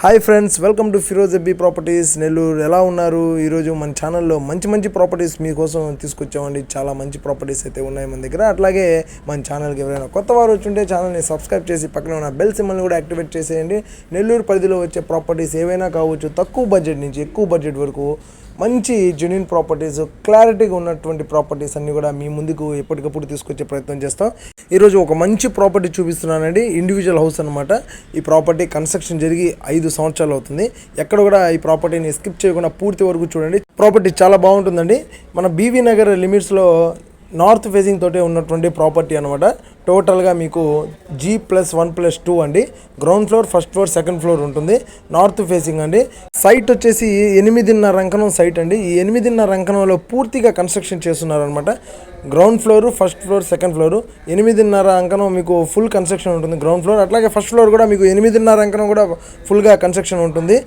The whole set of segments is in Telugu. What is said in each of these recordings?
Hi friends welcome to Firoz FB properties Nellore ఎలా ఉన్నారు? ఈరోజు మన ఛానల్లో మంచి మంచి ప్రాపర్టీస్ మీకోసం తీసుకొచ్చామండి. చాలా మంచి ప్రాపర్టీస్ అయితే ఉన్నాయి మన దగ్గర. అట్లాగే మన ఛానల్కి ఎవరైనా కొత్త వారు వచ్చుంటే ఛానల్ని సబ్స్క్రైబ్ చేసి పక్కన ఉన్న బెల్ సిమ్మల్ని కూడా యాక్టివేట్ చేసేయండి. నెల్లూరు పరిధిలో వచ్చే ప్రాపర్టీస్ ఏవైనా కావచ్చు తక్కువ బడ్జెట్ నుంచి ఎక్కువ బడ్జెట్ వరకు మంచి జెన్యున్ ప్రాపర్టీస్ క్లారిటీగా ఉన్నటువంటి ప్రాపర్టీస్ అన్నీ కూడా మీ ముందుకు ఎప్పటికప్పుడు తీసుకొచ్చే ప్రయత్నం చేస్తాం. ఈరోజు ఒక మంచి ప్రాపర్టీ చూపిస్తున్నానండి. ఇండివిజువల్ హౌస్ అనమాట ఈ ప్రాపర్టీ కన్స్ట్రక్షన్ జరిగి ఐదు సంవత్సరాలు అవుతుంది. ఎక్కడ కూడా ఈ ప్రాపర్టీని స్కిప్ చేయకుండా పూర్తి వరకు చూడండి. ప్రాపర్టీ చాలా బాగుంటుందండి. మన బీవీ నగర్ లిమిట్స్లో నార్త్ ఫేసింగ్ తోటే ఉన్నటువంటి ప్రాపర్టీ అనమాట టోటల్గా మీకు G plus one plus two అండి. Ground floor first floor second floor ఉంటుంది. నార్త్ ఫేసింగ్ అండి. సైట్ వచ్చేసి ఎనిమిదిన్నర అంకణం సైట్ అండి. ఈ ఎనిమిదిన్నర అంకణంలో పూర్తిగా కన్స్ట్రక్షన్ చేస్తున్నారనమాట ground floor first floor second floor ఎనిమిదిన్నర అంకణం మీకు ఫుల్ కన్స్ట్రక్షన్ ఉంటుంది. గ్రౌండ్ ఫ్లోర్ అట్లాగే ఫస్ట్ ఫ్లోర్ కూడా మీకు ఎనిమిదిన్నర అంకణం కూడా ఫుల్గా కన్స్ట్రక్షన్ ఉంటుంది.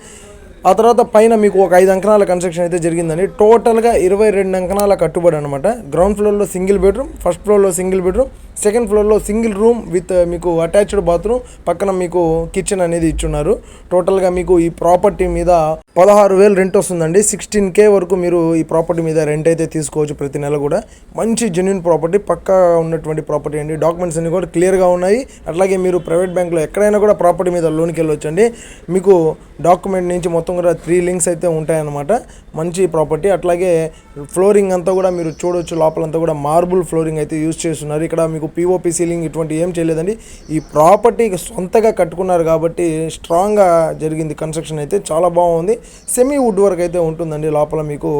ఆ తర్వాత పైన మీకు ఒక ఐదు అంకణాల కన్స్ట్రక్షన్ అయితే జరిగిందండి. టోటల్గా ఇరవై రెండు అంకణాల కట్టుబడి అనమాట గ్రౌండ్ ఫ్లోర్లో సింగిల్ బెడ్రూమ్ ఫస్ట్ ఫ్లోర్లో సింగిల్ బెడ్రూమ్ సెకండ్ ఫ్లోర్లో సింగిల్ రూమ్ విత్ మీకు అటాచ్డ్ బాత్రూమ్ పక్కన మీకు కిచెన్ అనేది ఇచ్చున్నారు. టోటల్గా మీకు ఈ ప్రాపర్టీ మీద పదహారు వేలు రెంట్ వస్తుందండి. సిక్స్టీన్ కే వరకు మీరు ఈ ప్రాపర్టీ మీద రెంట్ అయితే తీసుకోవచ్చు ప్రతి నెల కూడా. మంచి జెన్యున్ ప్రాపర్టీ పక్కా ఉన్నటువంటి ప్రాపర్టీ అండి. డాక్యుమెంట్స్ అన్ని కూడా క్లియర్గా ఉన్నాయి. అట్లాగే మీరు ప్రైవేట్ బ్యాంక్లో ఎక్కడైనా కూడా ప్రాపర్టీ మీద లోన్కి వెళ్ళొచ్చండి. మీకు డాక్యుమెంట్ నుంచి మొత్తం కూడా త్రీ లింక్స్ అయితే ఉంటాయన్నమాట. మంచి ప్రాపర్టీ. అట్లాగే ఫ్లోరింగ్ అంతా కూడా మీరు చూడొచ్చు. లోపలంతా కూడా మార్బుల్ ఫ్లోరింగ్ అయితే యూజ్ చేస్తున్నారు. ఇక్కడ మీకు పిఓపి సీలింగ్ ఇటువంటి ఏం చేయలేదండి. ఈ ప్రాపర్టీ సొంతగా కట్టుకున్నారు కాబట్టి స్ట్రాంగ్గా జరిగింది. కన్స్ట్రక్షన్ అయితే చాలా బాగుంది. సెమీ వుడ్ వర్క్ అయితే ఉంటుందండి. లోపల మీకు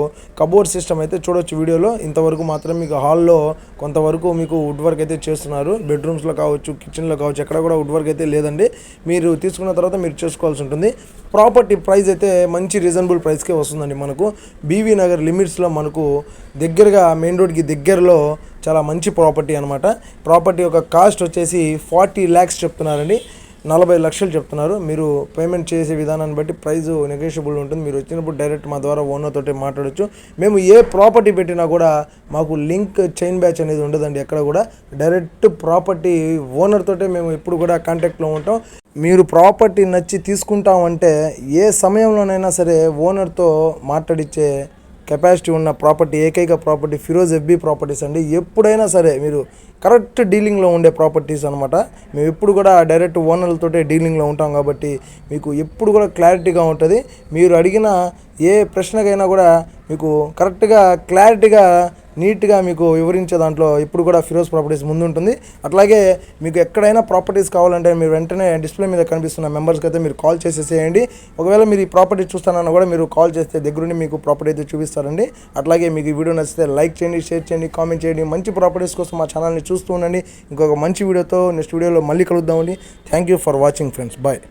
కబోర్డ్ సిస్టమ్ అయితే చూడొచ్చు వీడియోలో. ఇంతవరకు మాత్రం మీకు హాల్లో కొంతవరకు మీకు వుడ్ వర్క్ అయితే చేస్తున్నారు. బెడ్రూమ్స్లో కావచ్చు కిచెన్లో కావచ్చు ఎక్కడ కూడా వుడ్ వర్క్ అయితే లేదండి. మీరు తీసుకున్న తర్వాత మీరు చేసుకోవాల్సి ఉంటుంది. ప్రాపర్టీ ప్రైస్ అయితే మంచి రీజనబుల్ ప్రైస్కే వస్తుందండి మనకు. బీవీ నగర్ లిమిట్స్లో మనకు దగ్గరగా మెయిన్ రోడ్కి దగ్గరలో చాలా మంచి ప్రాపర్టీ అనమాట ప్రాపర్టీ యొక్క కాస్ట్ వచ్చేసి ఫార్టీ ల్యాక్స్ చెప్తున్నారండి. నలభై లక్షలు చెప్తున్నారు. మీరు పేమెంట్ చేసే విధానాన్ని బట్టి ప్రైస్ నెగోషియబుల్ ఉంటుంది. మీరు వచ్చినప్పుడు డైరెక్ట్ మా ద్వారా ఓనర్ తోటి మేము ఏ ప్రాపర్టీ పెట్టినా కూడా మాకు లింక్ చైన్ బ్యాచ్ అనేది ఉండదండి ఎక్కడ కూడా. డైరెక్ట్ ప్రాపర్టీ ఓనర్ తోటే మేము ఎప్పుడు కూడా కాంటాక్ట్లో ఉంటాం. మీరు ప్రాపర్టీ నచ్చి తీసుకుంటామంటే ఏ సమయంలోనైనా సరే ఓనర్తో మాట్లాడిచ్చే కెపాసిటీ ఉన్న ప్రాపర్టీ ఏకైక ప్రాపర్టీ ఫిరోజ్ ఎఫ్బి ప్రాపర్టీస్ అండి. ఎప్పుడైనా సరే మీరు కరెక్ట్ డీలింగ్లో ఉండే ప్రాపర్టీస్ అనమాట మేము ఎప్పుడు కూడా డైరెక్ట్ ఓనర్లతోటే డీలింగ్లో ఉంటాం కాబట్టి మీకు ఎప్పుడు కూడా క్లారిటీగా ఉంటుంది. మీరు అడిగిన ఏ ప్రశ్నకైనా కూడా మీకు కరెక్ట్గా క్లారిటీగా నీట్గా మీకు వివరించే దాంట్లో ఇప్పుడు కూడా ఫిరోజ్ ప్రాపర్టీస్ ముందు ఉంటుంది అట్లాగే మీకు ఎక్కడైనా ప్రాపర్టీస్ కావాలంటే మీరు వెంటనే డిస్ప్లే మీద కనిపిస్తున్న మెంబర్స్కి అయితే మీరు కాల్ చేసేసేయండి. ఒకవేళ మీరు ఈ ప్రాపర్టీ చూస్తానన్నా కూడా మీరు కాల్ చేస్తే దగ్గరుండి మీకు ప్రాపర్టీ అయితే చూపిస్తారండి. అట్లాగే మీకు ఈ వీడియో నచ్చితే లైక్ చేయండి షేర్ చేయండి కామెంట్ చేయండి. మంచి ప్రాపర్టీస్ కోసం మా ఛానల్ని చూస్తూ ఉండండి. ఇంకొక మంచి వీడియోతో నెక్స్ట్ వీడియోలో మళ్ళీ కలుద్దామండి. Thank you for watching friends. Bye.